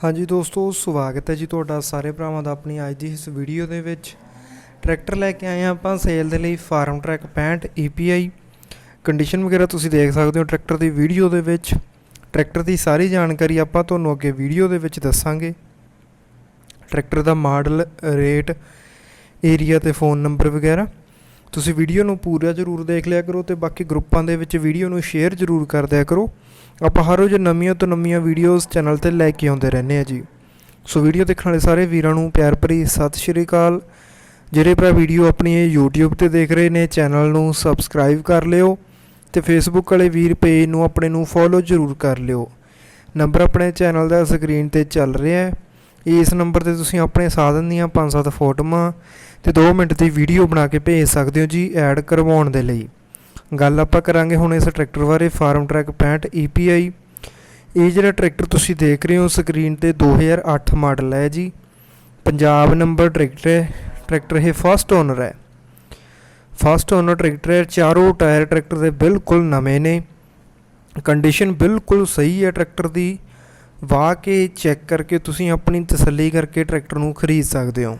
ਹਾਂਜੀ ਦੋਸਤੋ, ਸਵਾਗਤ ਹੈ ਜੀ ਤੁਹਾਡਾ ਸਾਰੇ ਭਰਾਵਾਂ ਦਾ ਆਪਣੀ ਅੱਜ ਦੀ ਇਸ ਵੀਡੀਓ ਦੇ ਵਿੱਚ। ਟਰੈਕਟਰ ਲੈ ਕੇ ਆਏ ਹਾਂ ਆਪਾਂ ਸੇਲ ਦੇ ਲਈ ਫਾਰਮ ਟਰੈਕ 65 EPI ਕੰਡੀਸ਼ਨ ਵਗੈਰਾ ਤੁਸੀਂ ਦੇਖ ਸਕਦੇ ਹੋ ਟਰੈਕਟਰ ਦੀ ਵੀਡੀਓ ਦੇ ਵਿੱਚ। ਟਰੈਕਟਰ ਦੀ ਸਾਰੀ ਜਾਣਕਾਰੀ ਆਪਾਂ ਤੁਹਾਨੂੰ ਅੱਗੇ ਵੀਡੀਓ ਦੇ ਵਿੱਚ ਦੱਸਾਂਗੇ। ਟਰੈਕਟਰ ਦਾ ਮਾਡਲ, ਰੇਟ ਏਰੀਆ ਤੇ ਫੋਨ ਨੰਬਰ ਵਗੈਰਾ। ਤੁਸੀਂ ਵੀਡੀਓ ਨੂੰ ਪੂਰਾ ਜ਼ਰੂਰ ਦੇਖ ਲਿਆ ਕਰੋ ਤੇ ਬਾਕੀ ਗਰੁੱਪਾਂ ਦੇ ਵਿੱਚ ਵੀਡੀਓ ਨੂੰ ਸ਼ੇਅਰ ਜ਼ਰੂਰ ਕਰ ਦਿਆ ਕਰੋ। ਆਪਾਂ ਹਰ ਰੋਜ਼ ਨਵੀਆਂ ਤੋਂ ਨਵੀਆਂ ਵੀਡੀਓਜ਼ ਚੈਨਲ ਤੇ ਲੈ ਕੇ ਆਉਂਦੇ ਰਹਿੰਦੇ ਆ ਜੀ। ਸੋ ਵੀਡੀਓ ਦੇਖਣ ਵਾਲੇ ਸਾਰੇ ਵੀਰਾਂ ਨੂੰ ਪਿਆਰ ਭਰੀ ਸਤਿ ਸ਼੍ਰੀ ਅਕਾਲ। ਜਿਹੜੇ ਭਰਾ ਵੀਡੀਓ ਆਪਣੀ ਇਹ YouTube ਤੇ ਦੇਖ ਰਹੇ ਨੇ ਚੈਨਲ ਨੂੰ ਸਬਸਕ੍ਰਾਈਬ ਕਰ ਲਿਓ ਤੇ Facebook ਵਾਲੇ ਵੀਰ ਪੇਜ ਨੂੰ ਆਪਣੇ ਨੂੰ ਫੋਲੋ ਜ਼ਰੂਰ ਕਰ ਲਿਓ। ਨੰਬਰ ਆਪਣੇ ਚੈਨਲ ਦਾ ਸਕਰੀਨ ਤੇ ਚੱਲ ਰਿਹਾ ਹੈ। ਇਸ ਨੰਬਰ ਤੇ ਤੁਸੀਂ ਆਪਣੇ ਸਾਧਨ ਦੀਆਂ 5-7 ਫੋਟੋਆਂ ਤੇ 2 ਮਿੰਟ ਦੀ ਵੀਡੀਓ ਬਣਾ ਕੇ ਭੇਜ ਸਕਦੇ ਹੋ ਜੀ ਐਡ ਕਰਵਾਉਣ ਦੇ ਲਈ। ਗੱਲ ਆਪਾਂ ਕਰਾਂਗੇ ਹੁਣ ਇਸ ਟਰੈਕਟਰ ਬਾਰੇ, ਫਾਰਮ ਟਰੈਕ 65 EPI ਇਹ ਜਿਹੜਾ ਟਰੈਕਟਰ ਤੁਸੀਂ ਦੇਖ ਰਹੇ ਹੋ, ਸਕਰੀਨ ਤੇ 2008 ਮਾਡਲ ਹੈ ਜੀ। ਪੰਜਾਬ ਨੰਬਰ ਟਰੈਕਟਰ ਹੈ, ਟਰੈਕਟਰ ਇਹ ਫਸਟ ਓਨਰ ਹੈ। ਫਸਟ ਓਨਰ ਟਰੈਕਟਰ ਹੈ, ਚਾਰੋਂ ਟਾਇਰ ਟਰੈਕਟਰ ਦੇ ਬਿਲਕੁਲ ਨਵੇਂ ਨੇ। ਕੰਡੀਸ਼ਨ ਬਿਲਕੁਲ ਸਹੀ ਹੈ ਟਰੈਕਟਰ ਦੀ। ਵਾਹ ਕੇ ਚੈੱਕ ਕਰਕੇ ਤੁਸੀਂ ਆਪਣੀ ਤਸੱਲੀ ਕਰਕੇ ਟਰੈਕਟਰ ਨੂੰ ਖਰੀਦ ਸਕਦੇ ਹੋ।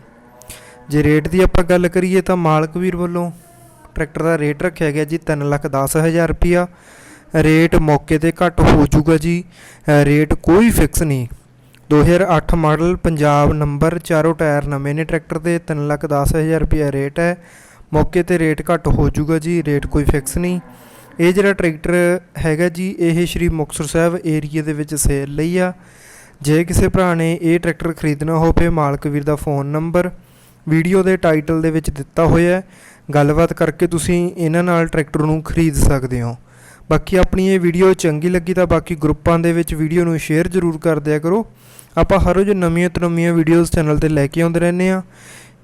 ਜੇ ਰੇਟ ਦੀ ਆਪਾਂ ਗੱਲ ਕਰੀਏ ਤਾਂ ਮਾਲਕ ਵੀਰ ਵੱਲੋਂ ਟਰੈਕਟਰ ਦਾ ਰੇਟ ਰੱਖਿਆ ਗਿਆ ਜੀ 310000 ਰੁਪਿਆ ਰੇਟ ਮੌਕੇ ਤੇ ਘੱਟ ਹੋ ਜਾਊਗਾ ਜੀ। ਰੇਟ ਕੋਈ ਫਿਕਸ ਨਹੀਂ। 2008 ਮਾਡਲ ਪੰਜਾਬ ਨੰਬਰ ਚਾਰੋਂ ਟਾਇਰ ਨਵੇਂ ਨੇ ਟਰੈਕਟਰ ਦੇ 310000 ਰੁਪਿਆ ਰੇਟ ਹੈ। ਮੌਕੇ ਤੇ ਰੇਟ ਘੱਟ ਹੋ ਜਾਊਗਾ ਜੀ ਰੇਟ ਕੋਈ ਫਿਕਸ ਨਹੀਂ। ਇਹ ਜਿਹੜਾ ਟਰੈਕਟਰ ਹੈਗਾ ਜੀ, ਇਹ ਸ਼੍ਰੀ ਮੁਕਤਸਰ ਸਾਹਿਬ ਏਰੀਆ ਦੇ ਵਿੱਚ ਸੇਲ ਲਈ ਆ। ਜੇ ਕਿਸੇ ਭਰਾ ਨੇ ਇਹ ਟਰੈਕਟਰ ਖਰੀਦਣਾ ਹੋਵੇ, ਮਾਲਕ ਵੀਰ ਦਾ ਫੋਨ ਨੰਬਰ, ਵੀਡੀਓ ਦੇ ਟਾਈਟਲ ਦੇ ਵਿੱਚ ਦਿੱਤਾ ਹੋਇਆ ਹੈ। ਗੱਲਬਾਤ ਕਰਕੇ ਤੁਸੀਂ ਇਹਨਾਂ ਨਾਲ ਟਰੈਕਟਰ ਨੂੰ ਖਰੀਦ ਸਕਦੇ ਹੋ। ਬਾਕੀ ਆਪਣੀ ਇਹ ਵੀਡੀਓ ਚੰਗੀ ਲੱਗੀ ਤਾਂ ਬਾਕੀ ਗਰੁੱਪਾਂ ਦੇ ਵਿੱਚ ਵੀਡੀਓ ਨੂੰ ਸ਼ੇਅਰ ਜ਼ਰੂਰ ਕਰ ਦਿਆ ਕਰੋ। ਆਪਾਂ ਹਰ ਰੋਜ਼ ਨਵੀਆਂ ਤੋਂ ਨਵੀਆਂ ਵੀਡੀਓਜ਼ ਚੈਨਲ ਤੇ ਲੈ ਕੇ ਆਉਂਦੇ ਰਹਿੰਦੇ ਆ